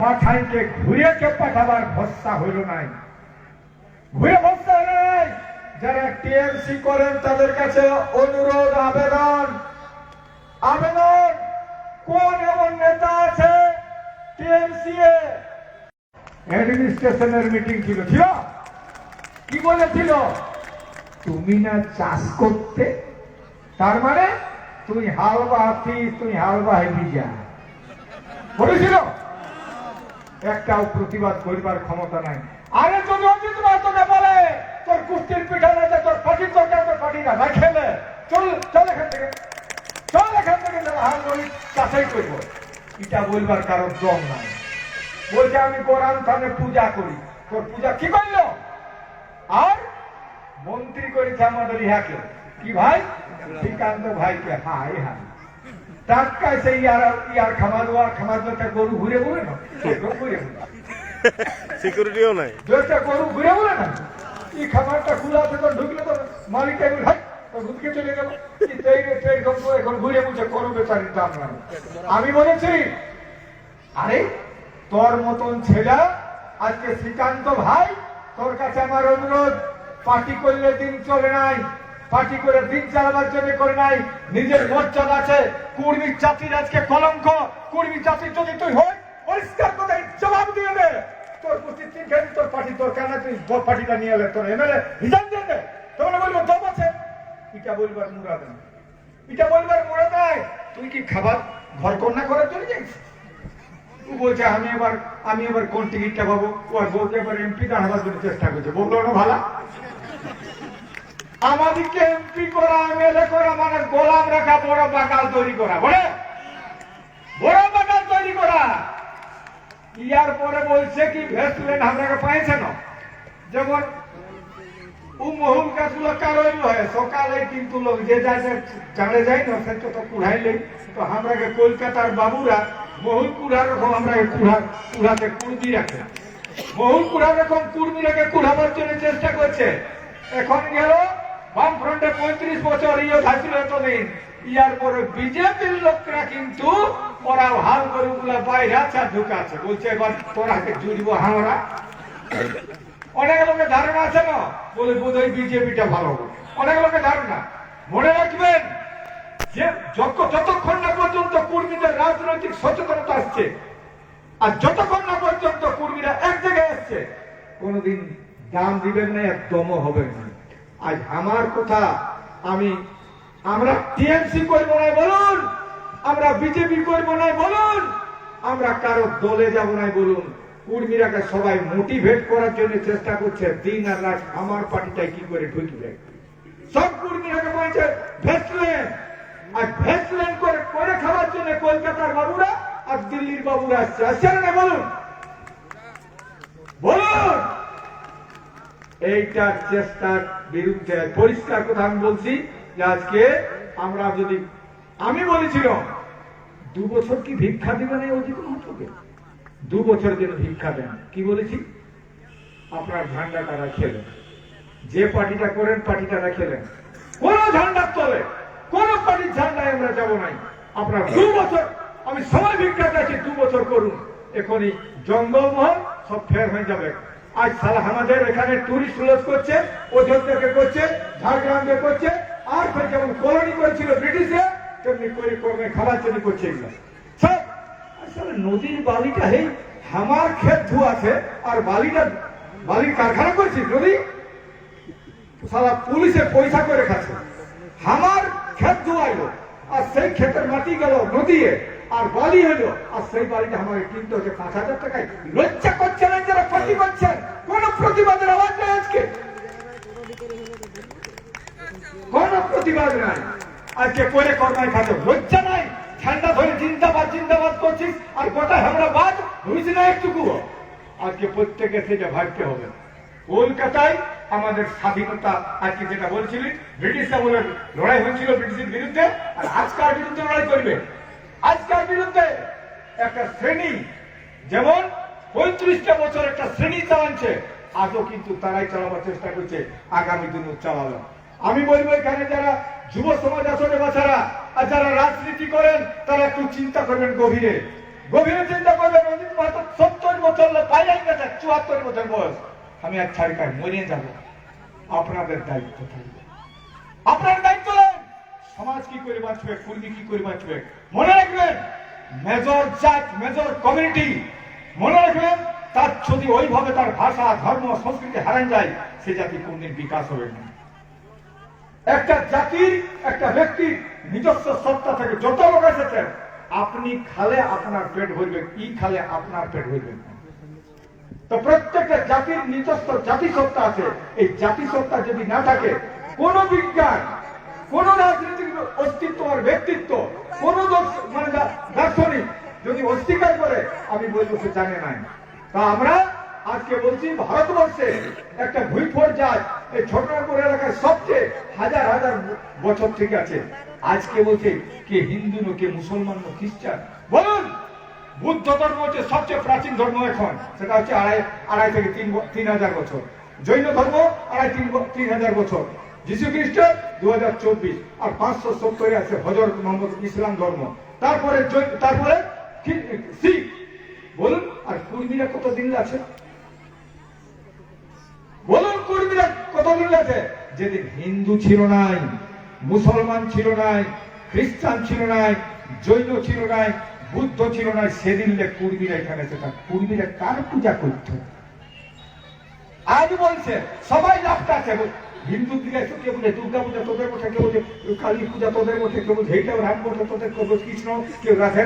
মাথাইকে ঘুরেকে পাঠাবার ভরসা হইল নাই। ঘুরে ভরসা নাই। যারা টিএমসি করেন, তাদের কাছে অনুরোধ, আবেদন। আবেদন, কোন এমন নেতা আছে টিএমসি এ অ্যাডমিনিস্ট্রেশনের মিটিং ছিল। ছিল? কি বলেছিল? তুমি না চাষ করতে? তার মানে তুই হালবা হাতি তুই হালবা হেবি যা। বলেছিল? একটাও প্রতিবাদ করবার ক্ষমতা নাই। আরে যদি অজিত মাহাতো তোকে বলে, তোর কুস্তির পিঠা না যে তোর পাটির দরকার, তোর পাটি না না। খেলে চল চল এখান থেকে। চল এখান থেকে হাল বলি চাষাই করব। এটা বলবার কারণ দম নাই। বলছে, আমি কোরআন থানে পূজা করি। তোর পূজা কি করল? আর মন্ত্রী করেছে আমাদের ইহাকে। কি ভাই? শ্রীকান্ত ভাইকে। হাই হাই টাটকায় সেই ইয়ার ইয়ার খামার আর খামার একটা গরু ঘুরে ঘুরে না? ঘুরে সিকিউরিটিও নাই। দুটা গরু ঘুরে ঘুরে না? এই খামারটা খোলা আছে তো ঢুকলে তো মালিক এগুলো হাই ঢুকে চলে গেল। এখন ঘুরে মুছে করো বেচারির দাম আমি বলেছি আরে তোর মতন ছেলে আজকে শ্রীকান্ত ভাই তোর কাছে আমার অনুরোধ পার্টি করলে দিন চলে নাই। পার্টি করে দিন চালাবার জন্য করে নাই। নিজের মর্যাদ আছে। কুর্মী জাতির আজকে কলঙ্ক। কুর্মী জাতির যদি তুই হয় পরিষ্কার কথা জবাব দিয়ে দে। তোর তিনখানি তোর পার্টি দরকার না তুই পার্টিটা নিয়ে এলে তোর এমএলএ রিজাইন দিয়ে দে। তোমরা বলব দম আছে। এটা বলবার মুরাদ এটা বলবার মুরাদ নাই তুই কি খাবার ঘর কন্যা করার জন্য যাইছিস ও বলছে, আমি এবার আমি এবার কোন টিকিটটা পাবো? ও বউকে এবার এমপি দাঁড়াবার জন্য চেষ্টা করছে। বলল ভালো। আমাদেরকে এমপি করা এমএলএ করা মানে গোলাম রাখা বড় বাগাল তৈরি করা, বলে? বড় বাগাল তৈরি করা। ইয়ার পরে বলছে কি ভেস্টলেন আপনাকে পাইছে না। যেমন ও মহুল গাছগুলো কারণ হয়, সকালে কিন্তু লোক যে যায় জানে যায় না, সে তো কুড়াইলে তো আমরাকে কলকাতার বাবুরা মহুল কুড়া রকম আমরা কুড়া, কুড়াতে কুড়বি রাখে। মহুল কুড়া রকম কুড়বি রেখে কুড়াবার জন্য চেষ্টা করছে। এখন গেল বাম ফ্রন্টে পঁয়ত্রিশ বছর ইয়ে থাকছিল এতদিন। ইয়ার পরে বিজেপির লোকরা কিন্তু ওরা হাল গরুগুলা বাইরে আছে আর ঢুকাচ্ছে। বলছে, এবার তোরাকে জুড়বো আমরা অনেক লোকের ধারণা আছে না? বলে বোধ হয় বিজেপিটা ভালো অনেক লোকের ধারণা। মনে রাখবেন যে যত- যতক্ষণ না পর্যন্ত কর্মীদের রাজনৈতিক সচেতনতা আসছে, আর যতক্ষণ না পর্যন্ত কর্মীরা এক জায়গায় আসছে, কোনোদিন দাম দিবেন না, একদমও হবে না। আজ আমার কথা আমি, আমরা টিএমসি করব না বলুন, আমরা বিজেপি করব না বলুন, আমরা কারও দলে যাব না বলুন। কর্মীরাকে সবাই মোটিভেট করার জন্য চেষ্টা করছে, দিন আর রাত আমার পার্টিটাই কি করে ঢুকবে? সব কর্মীরাকে বলছে ভেস্টলেন আর ভেস্টলেন করে করে খাওয়ার জন্য কলকাতার বাবুরা আর দিল্লির বাবুরা আসছে। আসছে না বলুন? বলুন! এইটার চেষ্টার বিরুদ্ধে পরিষ্কার কথা আমি বলছি যে আজকে আমরা যদি, আমি বলেছিলাম, দু বছর কি ভিক্ষা দিবে না অজিত মাত্রকে দু বছর যেন ভিক্ষা দেন। কি বলেছি? আপনার ঝান্ডাটা রাখেলেন যে পার্টিটা করেন, পার্টিটা রাখেলেন কোন ঝান্ডার তলে, কোন পার্টির ঝান্ডায় আমরা যাব নাই। আপনার দু বছর, আমি সময় ভিক্ষা চাইছি, দু বছর করুন। এখনই জঙ্গলমহল সব ফের হয়ে যাবে। আজ সালা আমাদের এখানে টুরিস্ট লজ করছে অযোধ্যাকে করছে ঝাড়গ্রামকে করছে, আর ফের যেমন কলোনি করেছিল ব্রিটিশে তেমনি করে কর্মে খাবার জন্য করছে এগুলো। আসলে নদীর বালিটা হেই আমার ক্ষেত ধু আছে, আর বালিটা, বালির কারখানা করছি নদী? সারা পুলিশে পয়সা করে খাচ্ছে। আমার ক্ষেত ধোয়াইলো, আর সেই ক্ষেতের মাটি গেল নদীয়ে। আর বালি হলো, আর সেই বাড়িটা আমার কিনতে হচ্ছে পাঁচ হাজার টাকায়। লজ্জা করছে না যারা ক্ষতি করছেন? কোন প্রতিবাদের আওয়াজ নেই আজকে। কোন প্রতিবাদ নাই। আজকে করে কর্মায় খাচ্ছে লজ্জা নাই। ঠান্ডা ধরে করছিস, আর গোটা আমরা বাদ বুঝি না একটুকু। আজকে প্রত্যেকে সেটা ভাবতে হবে। কলকাতায় আমাদের স্বাধীনতা, আজকে যেটা বলছিলি, ব্রিটিশ আমলের লড়াই হয়েছিল ব্রিটিশের বিরুদ্ধে, আর আজকার বিরুদ্ধে লড়াই করবে। আজকার বিরুদ্ধে একটা শ্রেণি, যেমন পঁয়ত্রিশটা বছর একটা শ্রেণি চালাচ্ছে, আজও কিন্তু তারাই চালাবার চেষ্টা করছে, আগামী দিনও চালাবে। আমি বলব এখানে যারা যুব সমাজ আসলে বাচ্চারা আর যারা রাজনীতি করেন, তারা একটু চিন্তা করবেন গভীরে। গভীরে চিন্তা করবেন রঞ্জিত মাহাতো সত্তর বছর বাইরে গেছে চুয়াত্তর বছর বয়স। আমি এক ছাড়িকায় মরিয়ে যাব। আপনাদের দায়িত্ব থাকবে। আপনার দায়িত্ব সমাজ কি করে বাঁচবে, কুর্মী কি করে বাঁচবে? মনে রাখবেন মেজর জাত মেজর কমিউনিটি মনে রাখবেন, তার যদি ওইভাবে তার ভাষা, ধর্ম, সংস্কৃতি হারান যায়, সে জাতি কোনদিন বিকাশ হবে না। একটা জাতির, একটা ব্যক্তি নিজস্ব সত্তা থেকে, যত লোক এসেছেন আপনি খালে আপনার পেট ভরবে, কি খালে আপনার পেট ভরবে তো প্রত্যেকটা জাতির নিজস্ব জাতিসত্তা আছে, এই জাতিসত্তা যদি না থাকে, কোন বিজ্ঞান কোন রাজনৈতিক অস্তিত্ব আর ব্যক্তিত্ব, কোন মানে দার্শনিক যদি অস্বীকার করে, আমি বলব সে জানে নাই। তা আমরা আজকে বলছি, ভারতবর্ষে একটা ভুইফোর জাত এই ছোটনাগপুর এলাকার সবচেয়ে হাজার হাজার বছর থেকে আছে। আজকে বলছে, কে হিন্দু নো কে মুসলমান নো খ্রিস্টান। বলুন, বুদ্ধ ধর্ম হচ্ছে সবচেয়ে প্রাচীন ধর্ম এখন। সেটা হচ্ছে আড়াই আড়াই থেকে তিন তিন হাজার বছর। জৈন ধর্ম আড়াই, তিন তিন হাজার বছর। যিশু খ্রিস্ট দু হাজার চব্বিশ, আর পাঁচশো সত্তরে আছে হজরত মোহাম্মদ ইসলাম ধর্ম। তারপরে তারপরে শিখ। বলুন, আর কুর্মীরা কতদিন আছে? বলুন, কুর্মীরা কতদিন আছে? যেদিন হিন্দু ছিল নাই, মুসলমান ছিল নাই, খ্রিস্টান ছিল নাই, জৈন ছিল নাই, বুদ্ধ ছিল নাই, সেদিন কুর্মীরা এখানে সেটা কুর্মীরা কার পূজা করত? আজ বলছে, সবাই লাভটা আছে হিন্দু দিকে তো কে বলে, দুর্গা পূজা তোদের মধ্যে কে বলছে কালী পূজা তোদের মধ্যে কে বলছে এইটাও রাম মধ্যে তোদের কৃষ্ণ কেউ রাধে